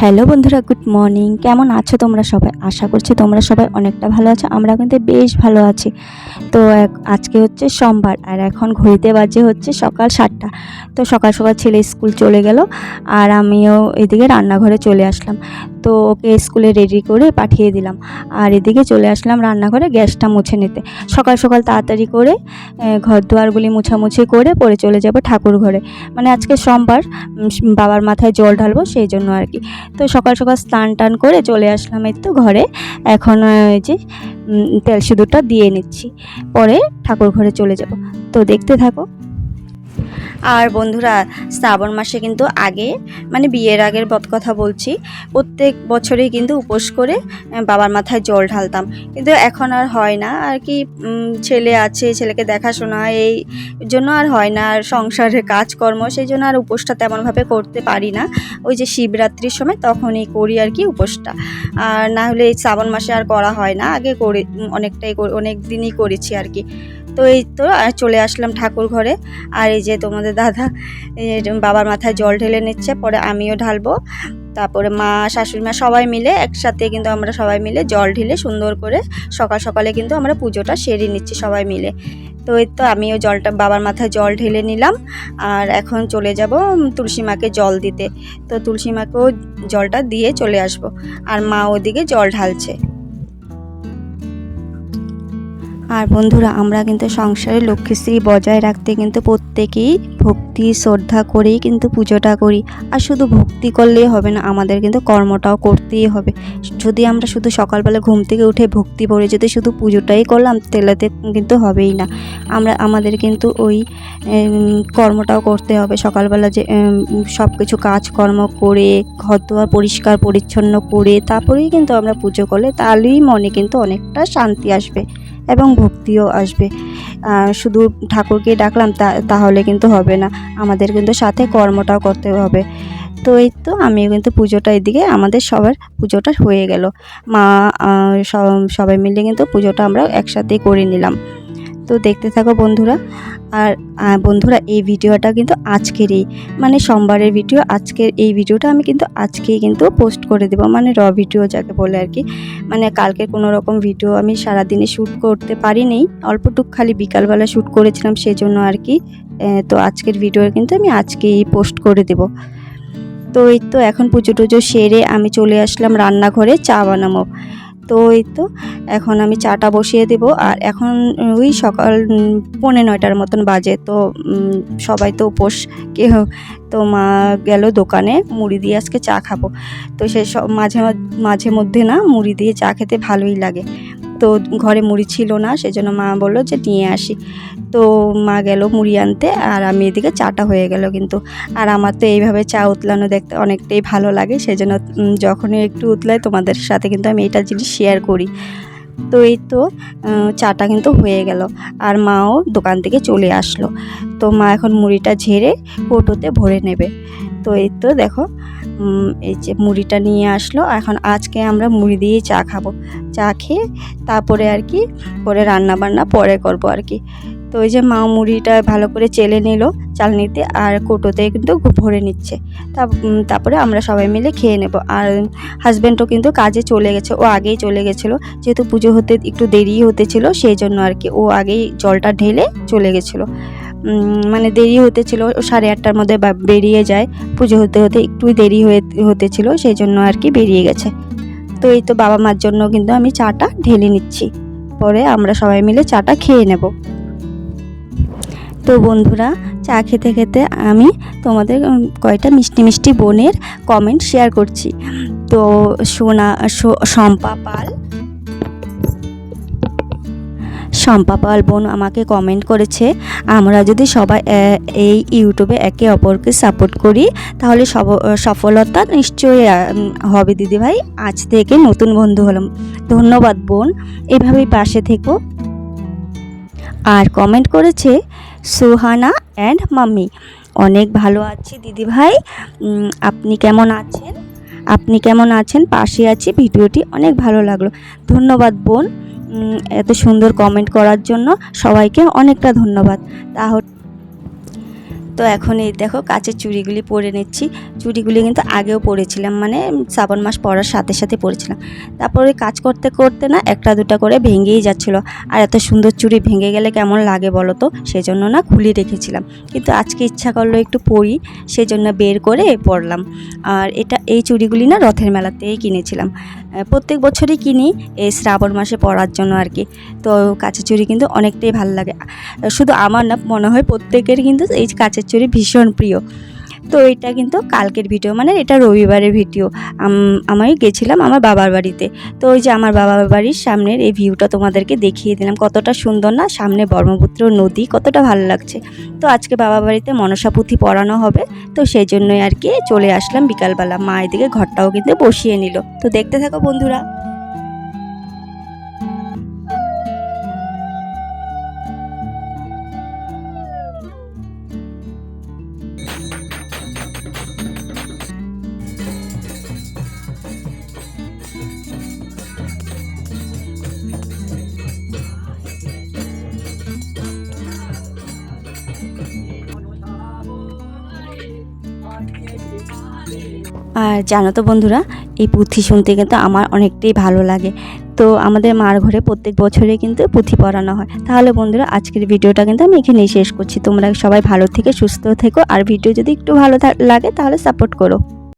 Hello বন্ধুরা, good morning. কেমন আছো তোমরা সবাই? আশা করছি তোমরা সবাই অনেকটা ভালো আছো, আমরা কিন্তু বেশ ভালো আছি। তো আজকে হচ্ছে সোমবার, আর এখন ঘড়িতে বাজে হচ্ছে সকাল সাতটা। তো সকাল সকাল ছেলে স্কুল চলে গেল, আর আমিও এদিকে রান্নাঘরে চলে আসলাম। তো ওকে স্কুলে রেডি করে পাঠিয়ে দিলাম। আর এদিকে চলে আসলাম রান্নাঘরে গ্যাসটা মুছে নিতে। সকাল সকাল তাড়াতাড়ি করে ঘর দুয়ারগুলি মুছামুছি করে পরে চলে যাব ঠাকুর ঘরে। মানে আজকে সোমবার বাবার মাথায় জল ঢালবো সেই জন্য আর কি। তো সকাল সকাল স্নান টান করে চলে আসলাম এই তো ঘরে। এখন ওই যে তেল সিঁদুরটা দিয়ে নিচ্ছি। পরে ঠাকুর ঘরে চলে যাব। তো দেখতে থাকো। আর বন্ধুরা, শ্রাবণ মাসে কিন্তু আগে মানে বিয়ের আগের কথা বলছি, প্রত্যেক বছরেই কিন্তু উপোস করে বাবার মাথায় জল ঢালতাম। কিন্তু এখন আর হয় না, আর কি ছেলে আছে, ছেলেকে দেখাশোনা এই জন্য আর হয় না, আর সংসারের কাজকর্ম, সেই জন্য আর উপোসটা তেমনভাবে করতে পারি না। ওই যে শিবরাত্রির সময় তখনই করি আর কি উপোসটা। আর না হলে এই শ্রাবণ মাসে আর করা হয় না, আগে করে অনেকটাই অনেক দিনই করেছি আর কি। তো এই তো চলে আসলাম ঠাকুর ঘরে। আর এই যে তোমাদের দাদা বাবার মাথায় জল ঢেলে নিচ্ছে, পরে আমিও ঢালবো। তারপরে মা, শাশুড়ি মা সবাই মিলে একসাথে কিন্তু আমরা সবাই মিলে জল ঢেলে সুন্দর করে সকাল সকালে কিন্তু আমরা পুজোটা সেরে নিচ্ছি সবাই মিলে। তো এই তো, আমিও জলটা, বাবার মাথায় জল ঢেলে নিলাম। আর এখন চলে যাব তুলসী মাকে জল দিতে। তো তুলসী মাকেও জলটা দিয়ে চলে আসব। আর মা ওদিকে জল ঢালছে। আর বন্ধুরা, আমরা কিন্তু সংসারে লক্ষ্মীশ্রী বজায় রাখতে কিন্তু প্রত্যেকেই ভক্তি, শ্রদ্ধা করেই কিন্তু পুজোটা করি। আর শুধু ভক্তি করলেই হবে না, আমাদের কিন্তু কর্মটাও করতেই হবে। যদি আমরা শুধু সকালবেলা ঘুম থেকে উঠে ভক্তি পড়ে যদি শুধু পুজোটাই করলাম তেলাতে কিন্তু হবেই না। আমরা, আমাদের কিন্তু ওই কর্মটাও করতে হবে। সকালবেলা যে সব কিছু কাজকর্ম করে ঘর দুয়ার পরিষ্কার, পরিচ্ছন্ন করে, তারপরেই কিন্তু আমরা পুজো করলে তাহলেই মনে কিন্তু অনেকটা শান্তি আসবে। এবং ভক্তিও আসবে। শুধু ঠাকুরকে ডাকলাম তাহলে কিন্তু হবে না। আমাদের কিন্তু সাথে কর্মটাও করতে হবে। তো এই তো আমিও কিন্তু পুজোটা এদিকে, আমাদের সবার পুজোটা হয়ে গেল। মা সব- সবাই মিলে কিন্তু পুজোটা আমরা একসাথেই করে নিলাম। তো দেখতে থাকো বন্ধুরা। আর বন্ধুরা, এই ভিডিওটা কিন্তু আজকেরই। মানে সোমবারের ভিডিও, আজকের এই ভিডিওটা আমি কিন্তু আজকেই কিন্তু পোস্ট করে দেবো। মানে র ভিডিও যাকে বলে আর কি। মানে কালকে কোনো রকম ভিডিও আমি সারাদিনে শ্যুট করতে পারিনি। অল্পটুক খালি বিকালবেলা শ্যুট করেছিলাম সেজন্য আর কি। তো আজকের ভিডিও কিন্তু আমি আজকেই পোস্ট করে দেব। তো এই তো এখন পুজো টুজো সেরে আমি চলে আসলাম রান্নাঘরে চা বানাবো। তো এই তো, এখন আমি চাটা বসিয়ে দেব। আর এখন ওই সকাল পনে নয়টার মতন বাজে। তো সবাই তো উপোস। কেউ তো মা গেল দোকানে, মুড়ি দিয়ে আজকে চা খাব। তো সে সব মাঝে মাঝে মধ্যে না, মুড়ি দিয়ে চা খেতে ভালোই লাগে। তো ঘরে মুড়ি ছিল না, সেজন্য মা বলল যে নিয়ে আসি। তো মা গেল মুড়ি আনতে আর আমি এদিকে চাটা হয়ে গেল কিন্তু। আর আমার তো এইভাবে চা উতলানো দেখতে অনেকটাই ভালো লাগে, সেজন্য যখনই একটু উতলায় তোমাদের সাথে কিন্তু আমি এটা জিনিস শেয়ার করি। তো এই তো চাটা কিন্তু হয়ে গেল। আর মাও দোকান থেকে চলে আসলো। তো মা এখন মুড়িটা ঝেড়ে কৌটোতে ভরে নেবে। তো এই তো দেখো এই যে মুড়িটা নিয়ে আসলো। এখন আজকে আমরা মুড়ি দিয়েই চা খাব। চা খেয়ে তারপরে আর কি পরে রান্না বান্না পরে করব আর কি। তো ওই যে মা মুড়িটা ভালো করে চেলে নিল চালনিতে আর কৌটোতে কিন্তু ভরে নিচ্ছে। তারপরে আমরা সবাই মিলে খেয়ে নেব। আর হাজব্যান্ডও কিন্তু কাজে চলে গেছে। ও আগেই চলে গেছিল। যেহেতু পুজো হতে একটু দেরি হতেছিল, সেই জন্য আর কি ও আগেই জলটা ঢেলে চলে গেছিল। মানে দেরি হতেছিল, ও সাড়ে আটটার মধ্যে বেরিয়ে যায়। পুজো হতে হতে একটু দেরি হয়ে, হতেছিল, সেই জন্য আর কি বেরিয়ে গেছে। তো এই তো বাবা মার জন্য কিন্তু আমি চাটা ঢেলে নিচ্ছি। পরে আমরা সবাই মিলে চাটা খেয়ে নেব। তো বন্ধুরা, চা খেতে খেতে আমি তোমাদের কয়টা মিষ্টি মিষ্টি বোনের কমেন্ট শেয়ার করছি। তো সোনা শম্পা পাল শম্পা পাল বোন আমাকে কমেন্ট করেছে, আমরা যদি সবাই এই ইউটিউবে একে অপরকে সাপোর্ট করি, তাহলে সফলতা নিশ্চয়ই হবে দিদিভাই। আজ থেকে নতুন বন্ধু হলাম। ধন্যবাদ বোন, এভাবেই পাশে থেকো। আর কমেন্ট করেছে, সুহানা অ্যান্ড মাম্মি, অনেক ভালো আছি দিদিভাই। আপনি কেমন আছেন? আপনি কেমন আছেন? পাশে আছি, ভিডিওটি অনেক ভালো লাগল। ধন্যবাদ বোন। এত সুন্দর কমেন্ট করার জন্য সবাইকে অনেকটা ধন্যবাদ। তাহলে তো এখন এই দেখো কাচের চুড়িগুলি পরে নিচ্ছি। চুড়িগুলি কিন্তু আগেও পরেছিলাম মানে শ্রাবণ মাস পরার সাথে সাথে পরেছিলাম। তারপরে কাজ করতে করতে না একটা দুটা করে ভেঙেই যাচ্ছিল। আর এত সুন্দর চুড়ি ভেঙে গেলে কেমন লাগে বলো তো? সেজন্য না খুলে রেখেছিলাম। কিন্তু আজকে ইচ্ছা করল একটু পরি, সেজন্য বের করে পরলাম। আর এটা, এই চুড়িগুলি না রথের মেলাতেই কিনেছিলাম। প্রত্যেক বছরই কিনি এই শ্রাবণ মাসে পরার জন্য আর কি। তো কাঁচের চুড়ি কিন্তু অনেকটাই ভালো লাগে। শুধু আমার না, মনে হয় প্রত্যেকের কিন্তু এই কাঁচের চুড়ি ভীষণ প্রিয়। তো এটা কিন্তু কালকের ভিডিও মানে এটা রবিবারের ভিডিও। আমি গেছিলাম আমার বাবার বাড়িতে। তো ওই যে আমার বাবার বাড়ির সামনের এই ভিউটা তোমাদেরকে দেখিয়ে দিলাম, কতটা সুন্দর না? সামনে ব্রহ্মপুত্র নদী, কতটা ভালো লাগছে। তো আজকে বাবার বাড়িতে মনসা পুঁথি পড়ানো হবে, তো সেই জন্যই আর কি চলে আসলাম বিকালবেলা। মা এদিকে ঘরটাও কিন্তু বসিয়ে নিল। তো দেখতে থাকো বন্ধুরা। আর জানো তো বন্ধুরা, এই পুঁথি শুনতে কিন্তু আমার অনেকটাই ভালো লাগে। তো আমাদের মার ঘরে প্রত্যেক বছরে কিন্তু পুঁথি পড়ানো হয়। তাহলে বন্ধুরা, আজকের ভিডিওটা কিন্তু আমি এখানেই শেষ করছি। তোমরা সবাই ভালো থেকে, সুস্থ থেকো। আর ভিডিও যদি একটু ভালো লাগে, তাহলে সাপোর্ট করো।